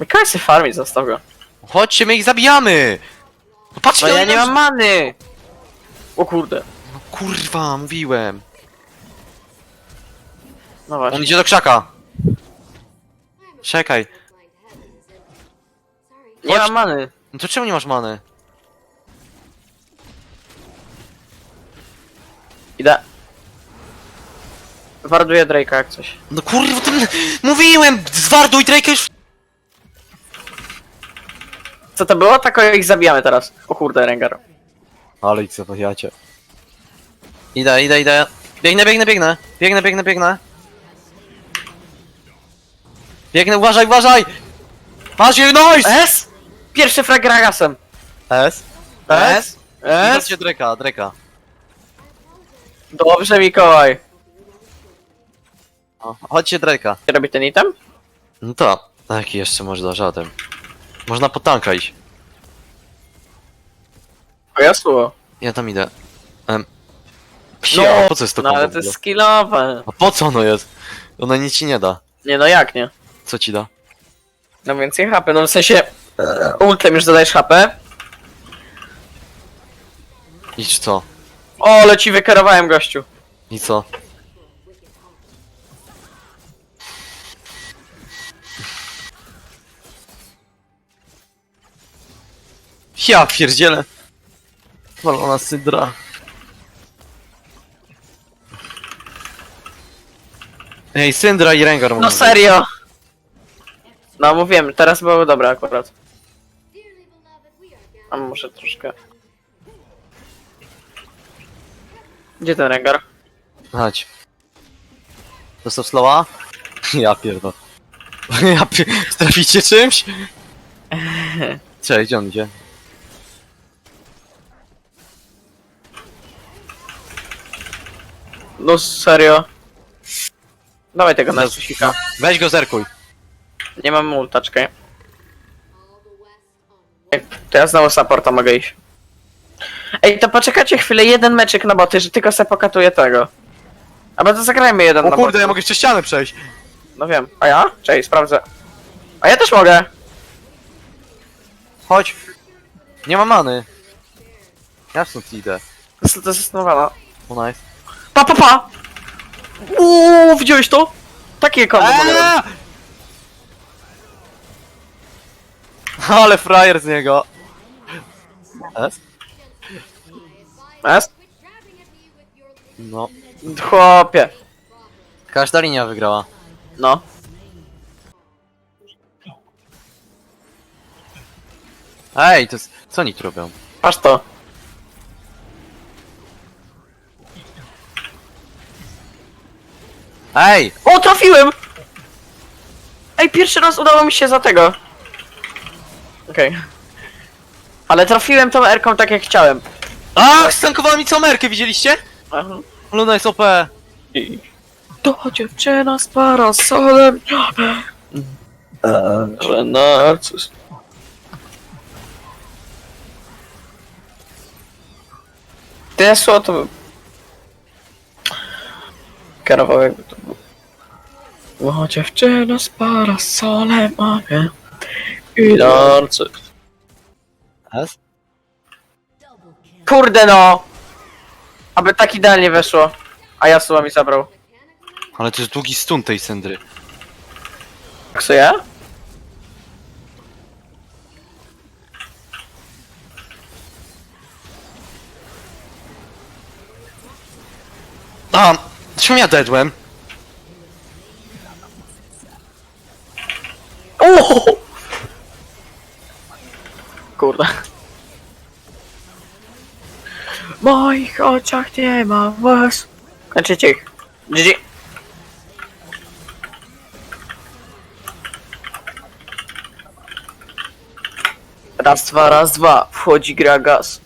Mikołaj sobie farmi, zostaw go. Chodźcie, my ich zabijamy! No patrzcie, No ja oni nie nam- mam many! O kurde. No kurwa, mówiłem. No właśnie. On idzie do krzaka. Czekaj. Nie mam many. No to czemu nie masz many? Idę. Warduję Drake'a jak coś. No kurwa, to... Mówiłem! Zwarduj Drake'a już... Co to było? Tak o, ich zabijamy teraz. O kurde, Rengar. Ale i co, pojacie. Idę, idę, idę. Biegnę, biegnę, biegnę. Biegnę, biegnę, biegnę. Biegnę, uważaj, uważaj! Masz jej noise! S? Pierwszy frag Ragasem. S? S? S? Zobaczcie Dreka, Dreka. Dobrze, Mikołaj. O, Chodźcie Dreka. Robi ten item? No to. Jaki jeszcze można żaden. Można po tanka iść. O jasło. Ja tam idę. Um. Psia, po co jest to No kombo ale w to jest skillowe. A po co ono jest? Ona nic ci nie da. Nie no jak nie? Co ci da? No więcej HP, no w sensie... Ultem już zadajesz HP. Idź co? O, ale ci wykierowałem gościu. I co? Ja pierdzielę. Walona sydra. Ej, Syndra i Rengar mogą No być. serio! No mówiłem, teraz było dobre akurat. A może troszkę... Gdzie ten Rengar? Chodź. Dostał slowa? Ja pierdol. Ja pier... Traficie czymś? Cześć, gdzie on idzie? No serio. Dawaj tego na susika. Weź go zerkuj. Nie mam multa, czekaj. Ej, To ja znowu supporta mogę iść. Ej, to poczekajcie chwilę, jeden meczyk na boty, że tylko se pokatuję tego. Albo to zagrajmy jeden O na kurde, boty. ja mogę jeszcze ścianę przejść. No wiem. A ja? Cześć, sprawdzę. A ja też mogę. Chodź. Nie ma many. Ja stąd idę. To jest- to jest zastanowana. O nice. Pa, pa, pa! Uuu, widziałeś to? Takie kombo. Eee! Ale frajer z niego. Es? Jest? No. Chłopie. Każda linia wygrała. No. Ej, to jest... Co oni tu robią? Patrz to. Ej! O, trafiłem! Ej, pierwszy raz udało mi się za tego. Okej. Ale trafiłem tą R-ką tak jak chciałem. Ach, stankowała mi comerkę, widzieliście? Aha. Luna jest OP. To dziewczyna z parasolem. Że narcyz. Tesło to... Kierował jakby to było. O dziewczyna z parasolem, a nie. Kurde no! Aby tak idealnie weszło. A ja słowa mi zabrał. Ale to jest długi stun tej Syndry. Tak co ja? A, czemu ja dedłem? O! Kurde. W moich oczach nie ma was. Kończycie ich. GG. Raz, dwa, raz, dwa. Wchodzi gra gaz.